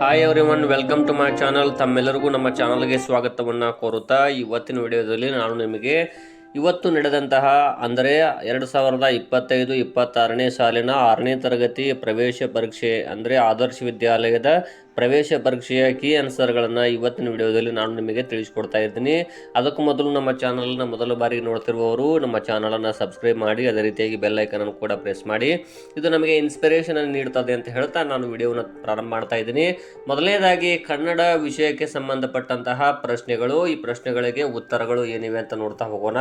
Hi everyone welcome to my channel ತಮ್ಮೆಲ್ಲರಿಗೂ ನಮ್ಮ ಚಾನಲ್ಗೆ ಸ್ವಾಗತವನ್ನು ಕೋರುತ್ತಾ ಇವತ್ತಿನ ವಿಡಿಯೋದಲ್ಲಿ ನಾನು ನಿಮಗೆ ಇವತ್ತು ನಡೆದಂತಹ ಅಂದರೆ ಎರಡು ಸಾವಿರದ ಇಪ್ಪತ್ತೈದು, ಇಪ್ಪತ್ತಾರನೇ ಸಾಲಿನ ಆರನೇ ತರಗತಿ ಪ್ರವೇಶ ಪರೀಕ್ಷೆ, ಅಂದರೆ ಆದರ್ಶ ವಿದ್ಯಾಲಯದ ಪ್ರವೇಶ ಪರೀಕ್ಷೆಯ ಕೀ ಆನ್ಸರ್ಗಳನ್ನು ಇವತ್ತಿನ ವಿಡಿಯೋದಲ್ಲಿ ನಾನು ನಿಮಗೆ ತಿಳಿಸ್ಕೊಡ್ತಾ ಇದ್ದೀನಿ. ಅದಕ್ಕೂ ಮೊದಲು ನಮ್ಮ ಚಾನಲ್ನ ಮೊದಲ ಬಾರಿಗೆ ನೋಡ್ತಿರುವವರು, ನಮ್ಮ ಚಾನಲನ್ನು ಸಬ್ಸ್ಕ್ರೈಬ್ ಮಾಡಿ, ಅದೇ ರೀತಿಯಾಗಿ ಬೆಲ್ ಐಕನನ್ನು ಕೂಡ ಪ್ರೆಸ್ ಮಾಡಿ. ಇದು ನಮಗೆ ಇನ್ಸ್ಪಿರೇಷನ್ ನೀಡುತ್ತದೆ ಅಂತ ಹೇಳ್ತಾ ನಾನು ವಿಡಿಯೋನ ಪ್ರಾರಂಭ ಮಾಡ್ತಾ ಇದ್ದೀನಿ. ಮೊದಲನೇದಾಗಿ, ಕನ್ನಡ ವಿಷಯಕ್ಕೆ ಸಂಬಂಧಪಟ್ಟಂತಹ ಪ್ರಶ್ನೆಗಳು, ಈ ಪ್ರಶ್ನೆಗಳಿಗೆ ಉತ್ತರಗಳು ಏನಿವೆ ಅಂತ ನೋಡ್ತಾ ಹೋಗೋಣ.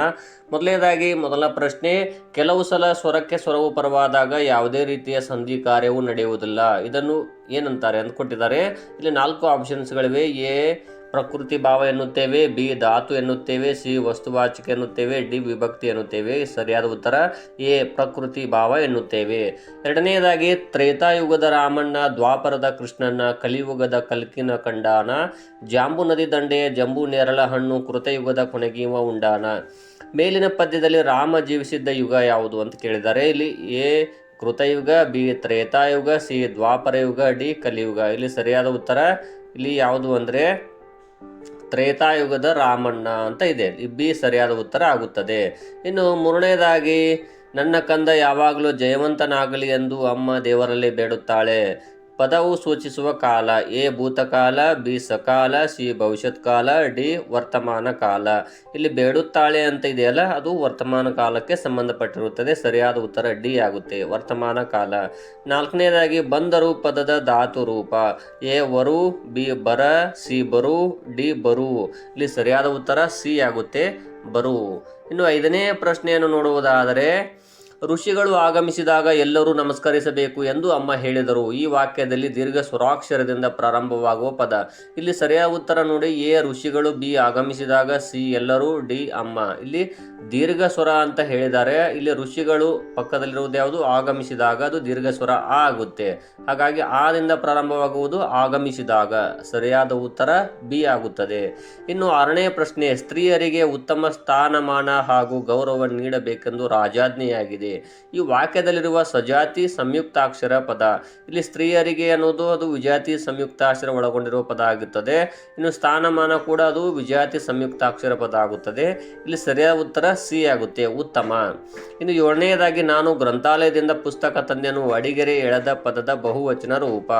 ಮೊದಲನೇದಾಗಿ, ಮೊದಲ ಪ್ರಶ್ನೆ, ಕೆಲವು ಸಲ ಸ್ವರಕ್ಕೆ ಸ್ವರವು ಪರವಾದಾಗ ಯಾವುದೇ ರೀತಿಯ ಸಂಧಿ ಕಾರ್ಯವು ನಡೆಯುವುದಿಲ್ಲ. ಇದನ್ನು ಏನಂತಾರೆ ಅಂತ ಕೊಟ್ಟಿದ್ದಾರೆ ಇಲ್ಲಿ ನಾಲ್ಕು ಆಪ್ಷನ್ಸ್ಗಳಿವೆ. ಎ, ಪ್ರಕೃತಿ ಭಾವ ಎನ್ನುತ್ತೇವೆ. ಬಿ, ಧಾತು ಎನ್ನುತ್ತೇವೆ. ಸಿ, ವಸ್ತುವಾಚಿಕೆ ಎನ್ನುತ್ತೇವೆ. ಡಿ, ವಿಭಕ್ತಿ ಎನ್ನುತ್ತೇವೆ. ಸರಿಯಾದ ಉತ್ತರ, ಎ, ಪ್ರಕೃತಿ ಭಾವ ಎನ್ನುತ್ತೇವೆ. ಎರಡನೆಯದಾಗಿ, ತ್ರೇತಾಯುಗದ ರಾಮಣ್ಣ, ದ್ವಾಪರದ ಕೃಷ್ಣನ ಕಲಿಯುಗದ ಕಲ್ಕಿನ ಕಂಡಾನ, ಜಾಂಬು ನದಿ ದಂಡೆಯ ಜಂಬು ನೇರಳ ಹಣ್ಣು, ಕೃತಯುಗದ ಕೊನೆಗೀವ ಉಂಡಾನ. ಮೇಲಿನ ಪದ್ಯದಲ್ಲಿ ರಾಮ ಜೀವಿಸಿದ್ದ ಯುಗ ಯಾವುದು ಅಂತ ಕೇಳಿದ್ದಾರೆ ಇಲ್ಲಿ ಎ ಕೃತಯುಗ, ಬಿ ತ್ರೇತಾಯುಗ, ಸಿ ದ್ವಾಪರಯುಗ, ಡಿ ಕಲಿಯುಗ. ಇಲ್ಲಿ ಸರಿಯಾದ ಉತ್ತರ, ಇಲ್ಲಿ ಯಾವುದು ಅಂದರೆ ತ್ರೇತಾಯುಗದ ರಾಮಣ್ಣ ಅಂತ ಇದೆ. ಬಿ ಸರಿಯಾದ ಉತ್ತರ ಆಗುತ್ತದೆ. ಇನ್ನು ಮೂರನೇದಾಗಿ, ನನ್ನ ಕಂದ ಯಾವಾಗಲೂ ಜಯವಂತನಾಗಲಿ ಎಂದು ಅಮ್ಮ ದೇವರಲ್ಲಿ ಬೇಡುತ್ತಾಳೆ. ಪದವು ಸೂಚಿಸುವ ಕಾಲ, ಎ ಭೂತಕಾಲ, ಬಿ ಸಕಾಲ, ಸಿ ಭವಿಷ್ಯತ್ ಕಾಲ ಡಿ ವರ್ತಮಾನ ಕಾಲ. ಇಲ್ಲಿ ಬೇಡುತ್ತಾಳೆ ಅಂತ ಇದೆಯಲ್ಲ, ಅದು ವರ್ತಮಾನ ಕಾಲಕ್ಕೆ ಸಂಬಂಧಪಟ್ಟಿರುತ್ತದೆ. ಸರಿಯಾದ ಉತ್ತರ ಡಿ ಆಗುತ್ತೆ. ವರ್ತಮಾನ ಕಾಲ. ನಾಲ್ಕನೇದಾಗಿ, ಬಂದರು ಪದದ ಧಾತು ರೂಪ. ಎ ವರು, ಬಿ ಬರ, ಸಿ ಬರು, ಡಿ ಬರು. ಇಲ್ಲಿ ಸರಿಯಾದ ಉತ್ತರ ಸಿ ಆಗುತ್ತೆ, ಬರು. ಇನ್ನು ಐದನೇ ಪ್ರಶ್ನೆಯನ್ನು ನೋಡುವುದಾದರೆ ಋಷಿಗಳು ಆಗಮಿಸಿದಾಗ ಎಲ್ಲರೂ ನಮಸ್ಕರಿಸಬೇಕು ಎಂದು ಅಮ್ಮ ಹೇಳಿದರು. ಈ ವಾಕ್ಯದಲ್ಲಿ ದೀರ್ಘ ಸ್ವರಾಕ್ಷರದಿಂದ ಪ್ರಾರಂಭವಾಗುವ ಪದ. ಇಲ್ಲಿ ಸರಿಯಾದ ಉತ್ತರ ನೋಡಿ. ಎ ಋಷಿಗಳು, ಬಿ ಆಗಮಿಸಿದಾಗ, ಸಿ ಎಲ್ಲರೂ, ಡಿ ಅಮ್ಮ. ಇಲ್ಲಿ ದೀರ್ಘ ಸ್ವರ ಅಂತ ಹೇಳಿದ್ದಾರೆ. ಇಲ್ಲಿ ಋಷಿಗಳು ಪಕ್ಕದಲ್ಲಿರುವುದು ಯಾವುದು? ಆಗಮಿಸಿದಾಗ. ಅದು ದೀರ್ಘ ಸ್ವರ ಆಗುತ್ತೆ. ಹಾಗಾಗಿ ಆದಿಂದ ಪ್ರಾರಂಭವಾಗುವುದು ಆಗಮಿಸಿದಾಗ. ಸರಿಯಾದ ಉತ್ತರ ಬಿ ಆಗುತ್ತದೆ. ಇನ್ನು ಆರನೇ ಪ್ರಶ್ನೆ, ಸ್ತ್ರೀಯರಿಗೆ ಉತ್ತಮ ಸ್ಥಾನಮಾನ ಹಾಗೂ ಗೌರವ ನೀಡಬೇಕೆಂದು ರಾಜಾಜ್ಞೆಯಾಗಿದೆ. ಈ ವಾಕ್ಯದಲ್ಲಿರುವ ಸಜಾತಿ ಸಂಯುಕ್ತಾಕ್ಷರ ಪದ, ಇಲ್ಲಿ ಸ್ತ್ರೀಯರಿಗೆ ಅನ್ನೋದು ಅದು ವಿಜಾತಿ ಸಂಯುಕ್ತಾಕ್ಷರ ಒಳಗೊಂಡಿರುವ ಪದ ಆಗುತ್ತದೆ ಇನ್ನು ಸ್ಥಾನಮಾನ ಕೂಡ ಅದು ವಿಜಾತಿ ಸಂಯುಕ್ತಾಕ್ಷರ ಪದ ಆಗುತ್ತದೆ. ಇಲ್ಲಿ ಸರಿಯಾದ ಉತ್ತರ ಸಿ ಆಗುತ್ತೆ, ಉತ್ತಮ. ಇನ್ನು ಏಳನೆಯದಾಗಿ, ನಾನು ಗ್ರಂಥಾಲಯದಿಂದ ಪುಸ್ತಕ ತಂದೆನು ಅಡಿಗೆರೆ ಎಳೆದ ಪದದ ಬಹುವಚನ ರೂಪ.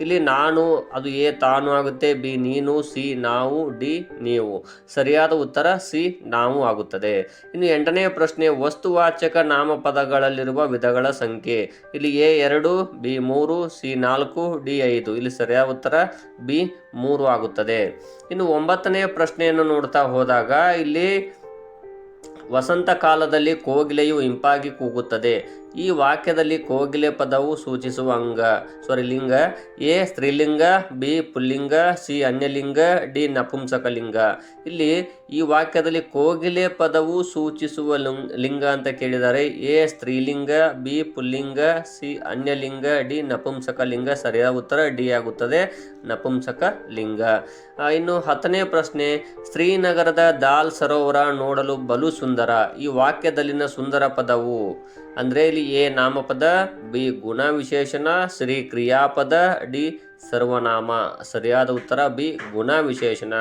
ಇಲ್ಲಿ ನಾನು, ಅದು ಎ, ತಾನು ಆಗುತ್ತೆ, ಬಿ, ನೀನು, ಸಿ, ನಾವು, ಡಿ, ನೀವು. ಸರಿಯಾದ ಉತ್ತರ ಸಿ, ನಾವು ಆಗುತ್ತದೆ. ಇನ್ನು ಎಂಟನೆಯ ಪ್ರಶ್ನೆ, ವಸ್ತುವಾಚಕ ನಾಮಪದಗಳಲ್ಲಿರುವ ವಿಧಗಳ ಸಂಖ್ಯೆ. ಇಲ್ಲಿ ಎ ಎರಡು, ಬಿ ಮೂರು, ಸಿ ನಾಲ್ಕು, ಡಿ ಐದು. ಇಲ್ಲಿ ಸರಿಯಾದ ಉತ್ತರ ಬಿ ಮೂರು ಆಗುತ್ತದೆ. ಇನ್ನು ಒಂಬತ್ತನೆಯ ಪ್ರಶ್ನೆಯನ್ನು ನೋಡ್ತಾ ಹೋದಾಗ ಇಲ್ಲಿ ವಸಂತ ಕಾಲದಲ್ಲಿ ಕೋಗಿಲೆಯು ಇಂಪಾಗಿ ಕೂಗುತ್ತದೆ. ಈ ವಾಕ್ಯದಲ್ಲಿ ಕೋಗಿಲೆ ಪದವು ಸೂಚಿಸುವ ಅಂಗ ಸಾರಿ ಲಿಂಗ. ಎ, ಸ್ತ್ರೀಲಿಂಗ, ಬಿ, ಪುಲ್ಲಿಂಗ, ಸಿ, ಅನ್ಯಲಿಂಗ, ಡಿ, ನಪುಂಸಕಲಿಂಗ. ಇಲ್ಲಿ ಈ ವಾಕ್ಯದಲ್ಲಿ ಕೋಗಿಲೆ ಪದವು ಸೂಚಿಸುವ ಲಿಂಗ್- ಲಿಂಗ ಅಂತ ಕೇಳಿದರೆ ಎ, ಸ್ತ್ರೀಲಿಂಗ, ಬಿ, ಪುಲ್ಲಿಂಗ, ಸಿ, ಅನ್ಯಲಿಂಗ, ಡಿ ನಪುಂಸಕ ಲಿಂಗ ಸರಿಯಾದ ಉತ್ತರ ಡಿ ಆಗುತ್ತದೆ. ನಪುಂಸಕ ಲಿಂಗ ಇನ್ನು ಹತ್ತನೇ ಪ್ರಶ್ನೆ, ಶ್ರೀನಗರದ ದಾಲ್ ಸರೋವರ ನೋಡಲು ಬಲು ಸುಂದರ. ಈ ವಾಕ್ಯದಲ್ಲಿನ ಸುಂದರ ಪದವು ಅಂದರೆ ಎ ನಾಮಪದ, ಬಿ ಗುಣ ವಿಶೇಷಣ ಶ್ರೀ ಕ್ರಿಯಾಪದ, ಡಿ ಸರ್ವನಾಮ. ಸರಿಯಾದ ಉತ್ತರ ಬಿ ಗುಣ ವಿಶೇಷಣ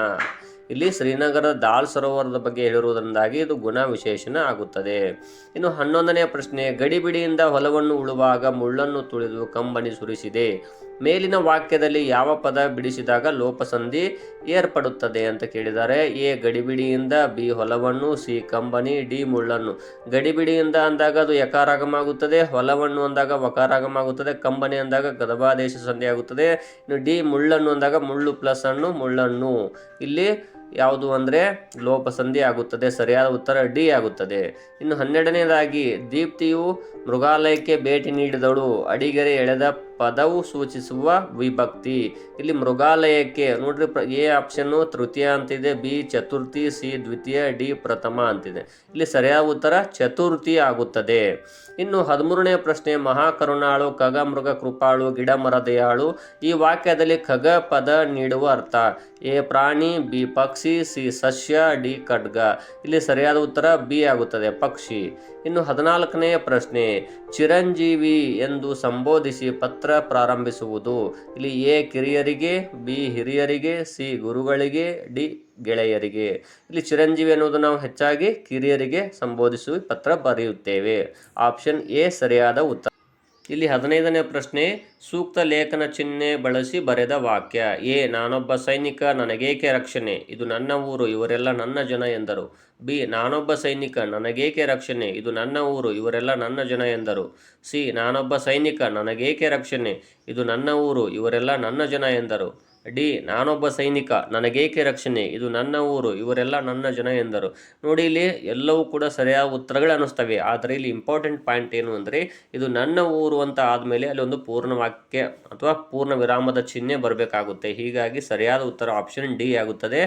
ಇಲ್ಲಿ ಶ್ರೀನಗರದ ದಾಲ್ ಸರೋವರದ ಬಗ್ಗೆ ಹೇಳಿರುವುದರಿಂದಾಗಿ ಇದು ಗುಣ ವಿಶೇಷಣ ಆಗುತ್ತದೆ. ಇನ್ನು ಹನ್ನೊಂದನೆಯ ಪ್ರಶ್ನೆ, ಗಡಿಬಿಡಿಯಿಂದ ಹೊಲವನ್ನು ಉಳುವಾಗ ಮುಳ್ಳನ್ನು ತುಳಿದು ಕಂಬನಿ ಸುರಿಸಿದೆ. ಮೇಲಿನ ವಾಕ್ಯದಲ್ಲಿ ಯಾವ ಪದ ಬಿಡಿಸಿದಾಗ ಲೋಪಸಂಧಿ ಏರ್ಪಡುತ್ತದೆ ಅಂತ ಕೇಳಿದ್ದಾರೆ. ಎ, ಗಡಿಬಿಡಿಯಿಂದ, ಬಿ, ಹೊಲವನ್ನು, ಸಿ, ಕಂಬನಿ, ಡಿ, ಮುಳ್ಳನ್ನು. ಗಡಿಬಿಡಿಯಿಂದ ಅಂದಾಗ ಅದು ಯಕಾರಾಗಮ ಆಗುತ್ತದೆ ಹೊಲವನ್ನು ಅಂದಾಗ ವಕಾರಾಗಮ ಆಗುತ್ತದೆ ಕಂಬನಿ ಅಂದಾಗ ಗದಭಾದೇಶ ಸಂಧಿ ಆಗುತ್ತದೆ ಇನ್ನು ಡಿ, ಮುಳ್ಳನ್ನು ಅಂದಾಗ ಮುಳ್ಳು ಪ್ಲಸ್ ಹಣ್ಣು ಮುಳ್ಳನ್ನು. ಇಲ್ಲಿ ಯಾವುದು ಅಂದರೆ ಲೋಪಸಂಧಿ ಆಗುತ್ತದೆ, ಸರಿಯಾದ ಉತ್ತರ ಡಿ ಆಗುತ್ತದೆ. ಇನ್ನು ಹನ್ನೆರಡನೇದಾಗಿ ದೀಪ್ತಿಯು ಮೃಗಾಲಯಕ್ಕೆ ಭೇಟಿ ನೀಡಿದಳು. ಅಡಿಗೆರೆ ಎಳೆದ ಪದವು ಸೂಚಿಸುವ ವಿಭಕ್ತಿ. ಇಲ್ಲಿ ಮೃಗಾಲಯಕ್ಕೆ ನೋಡ್ರಿ ಎ ಆಪ್ಷನ್ನು ತೃತೀಯ ಅಂತಿದೆ, ಬಿ ಚತುರ್ಥಿ, ಸಿ ದ್ವಿತೀಯ, ಡಿ ಪ್ರಥಮ ಅಂತಿದೆ. ಇಲ್ಲಿ ಸರಿಯಾದ ಉತ್ತರ ಚತುರ್ಥಿ ಆಗುತ್ತದೆ. ಇನ್ನು ಹದಿಮೂರನೇ ಪ್ರಶ್ನೆ, ಮಹಾಕರುಣಾಳು, ಖಗ, ಮೃಗ, ಕೃಪಾಳು, ಗಿಡ ಮರದಯಾಳು ಈ ವಾಕ್ಯದಲ್ಲಿ ಖಗ ಪದ ನೀಡುವ ಅರ್ಥ. ಎ ಪ್ರಾಣಿ, ಬಿ ಪಕ್ಷಿ, ಸಿ ಸಸ್ಯ, ಡಿ ಖಡ್ಗ. ಇಲ್ಲಿ ಸರಿಯಾದ ಉತ್ತರ ಬಿ ಆಗುತ್ತದೆ, ಪಕ್ಷಿ. ಇನ್ನು ಹದಿನಾಲ್ಕನೆಯ ಪ್ರಶ್ನೆ, ಚಿರಂಜೀವಿ ಎಂದು ಸಂಬೋಧಿಸಿ ಪತ್ರ ಪ್ರಾರಂಭಿಸುವುದು. ಇಲ್ಲಿ ಎ ಕಿರಿಯರಿಗೆ, ಬಿ ಹಿರಿಯರಿಗೆ, ಸಿ ಗುರುಗಳಿಗೆ, ಡಿ ಗೆಳೆಯರಿಗೆ. ಇಲ್ಲಿ ಚಿರಂಜೀವಿ ಅನ್ನೋದು ನಾವು ಹೆಚ್ಚಾಗಿ ಕಿರಿಯರಿಗೆ ಸಂಬೋಧಿಸುವ ಪತ್ರ ಬರೆಯುತ್ತೇವೆ. ಆಪ್ಷನ್ ಎ ಸರಿಯಾದ ಉತ್ತರ. ಇಲ್ಲಿ ಹದಿನೈದನೇ ಪ್ರಶ್ನೆ, ಸೂಕ್ತ ಲೇಖನ ಚಿಹ್ನೆ ಬಳಸಿ ಬರೆದ ವಾಕ್ಯ. ಎ, ನಾನೊಬ್ಬ ಸೈನಿಕ, ನನಗೇಕೆ ರಕ್ಷಣೆ? ಇದು ನನ್ನ ಊರು, ಇವರೆಲ್ಲ ನನ್ನ ಜನ ಎಂದರು. ಬಿ, ನಾನೊಬ್ಬ ಸೈನಿಕ, ನನಗೇಕೆ ರಕ್ಷಣೆ? ಇದು ನನ್ನ ಊರು, ಇವರೆಲ್ಲ ನನ್ನ ಜನ ಎಂದರು. ಸಿ, ನಾನೊಬ್ಬ ಸೈನಿಕ, ನನಗೇಕೆ ರಕ್ಷಣೆ? ಇದು ನನ್ನ ಊರು, ಇವರೆಲ್ಲ ನನ್ನ ಜನ ಎಂದರು. ಡಿ ನಾನೊಬ್ಬ ಸೈನಿಕ, ನನಗೇಕೆ ರಕ್ಷಣೆ? ಇದು ನನ್ನ ಊರು, ಇವರೆಲ್ಲ ನನ್ನ ಜನ ಎಂದರು. ನೋಡಿ, ಇಲ್ಲಿ ಎಲ್ಲವೂ ಕೂಡ ಸರಿಯಾದ ಉತ್ತರಗಳು ಅನ್ನಿಸ್ತವೆ. ಆದರೆ ಇಲ್ಲಿ ಇಂಪಾರ್ಟೆಂಟ್ ಪಾಯಿಂಟ್ ಏನು ಅಂದರೆ, ಇದು ನನ್ನ ಊರು ಅಂತ ಆದಮೇಲೆ ಅಲ್ಲಿ ಒಂದು ಪೂರ್ಣ ವಾಕ್ಯ ಅಥವಾ ಪೂರ್ಣ ವಿರಾಮದ ಚಿಹ್ನೆ ಬರಬೇಕಾಗುತ್ತೆ. ಹೀಗಾಗಿ ಸರಿಯಾದ ಉತ್ತರ ಆಪ್ಷನ್ ಡಿ ಆಗುತ್ತದೆ.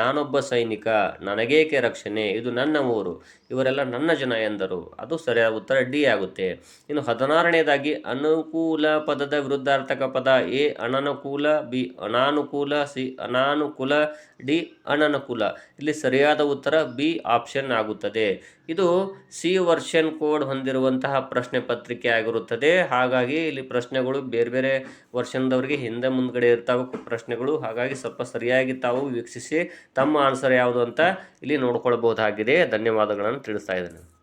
ನಾನೊಬ್ಬ ಸೈನಿಕ, ನನಗೇಕೆ ರಕ್ಷಣೆ? ಇದು ನನ್ನ ಊರು, ಇವರೆಲ್ಲ ನನ್ನ ಜನ ಎಂದರು. ಅದು ಸರಿಯಾದ ಉತ್ತರ ಡಿ ಆಗುತ್ತೆ. ಇನ್ನು ಹದಿನಾರನೇದಾಗಿ, ಅನುಕೂಲ ಪದದ ವಿರುದ್ಧಾರ್ಥಕ ಪದ ಎ, ಅನನುಕೂಲ ಬಿ ಅನಾನುಕೂಲ ಸಿ, ಅನಾನುಕೂಲ ಡಿ, ಅನನುಕೂಲ. ಇಲ್ಲಿ ಸರಿಯಾದ ಉತ್ತರ ಬಿ ಆಪ್ಷನ್ ಆಗುತ್ತದೆ. ಇದು ಸಿ ವರ್ಷನ್ ಕೋಡ್ ಹೊಂದಿರುವಂತಹ ಪ್ರಶ್ನೆ ಪತ್ರಿಕೆ ಆಗಿರುತ್ತದೆ. ಹಾಗಾಗಿ ಇಲ್ಲಿ ಪ್ರಶ್ನೆಗಳು ಬೇರೆ ಬೇರೆ ವರ್ಷನದವರಿಗೆ ಹಿಂದೆ ಮುಂದ್ಗಡೆ ಇರ್ತಾವ. ಪ್ರಶ್ನೆಗಳು ಹಾಗಾಗಿ ಸ್ವಲ್ಪ ಸರಿಯಾಗಿ ತಾವು ವೀಕ್ಷಿಸಿ ತಮ್ಮ ಆನ್ಸರ್ ಯಾವುದು ಅಂತ ಇಲ್ಲಿ ನೋಡ್ಕೊಳ್ಬಹುದಾಗಿದೆ. ಧನ್ಯವಾದಗಳನ್ನು ತಿಳಿಸ್ತಾ ಇದ್ದೇನೆ.